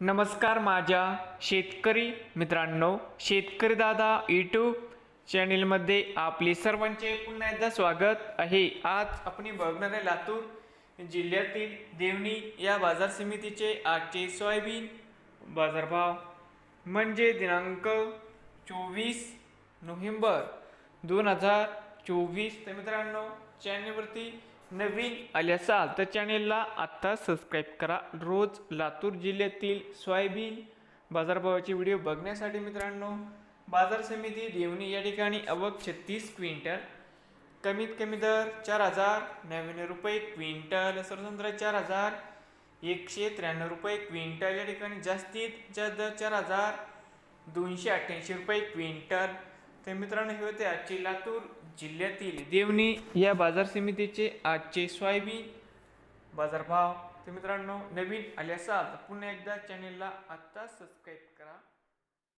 नमस्कार माझ्या शेतकरी मित्रांनो शेतकरी दादा यूट्यूब चॅनेलमध्ये आपले सर्वांचे पुन्हा एकदा स्वागत आहे. आज आपण बघणार आहे लातूर जिल्ह्यातील देवणी या बाजार समितीचे आजचे सोयाबीन बाजारभाव म्हणजे दिनांक चोवीस नोव्हेंबर दोन हजार चोवीस. तर मित्रांनो चॅनलवरती नवीन आले असाल तर चॅनेलला आत्ता सबस्क्राईब करा. रोज लातूर जिल्ह्यातील सोयाबीन बाजारभावाचे व्हिडिओ बघण्यासाठी मित्रांनो बाजार समिती देवणी या ठिकाणी अवक छत्तीस क्विंटल. कमीत कमी दर चार हजार नव्याण्णव रुपये क्विंटल. सर्वतंत्र चार हजार एकशे त्र्याण्णव रुपये क्विंटल. या ठिकाणी जास्तीत जास्त दर चार हजार दोनशे अठ्ठ्याऐंशी रुपये क्विंटल. तर मित्रांनो हे होते आजचे लातूर जिल्ह्यातील देवणी या बाजार समितीचे आजचे सोयाबीन बाजारभाव. तर मित्रांनो नवीन आले असाल तर पुन्हा एकदा चॅनेलला आत्ता सबस्क्राईब करा.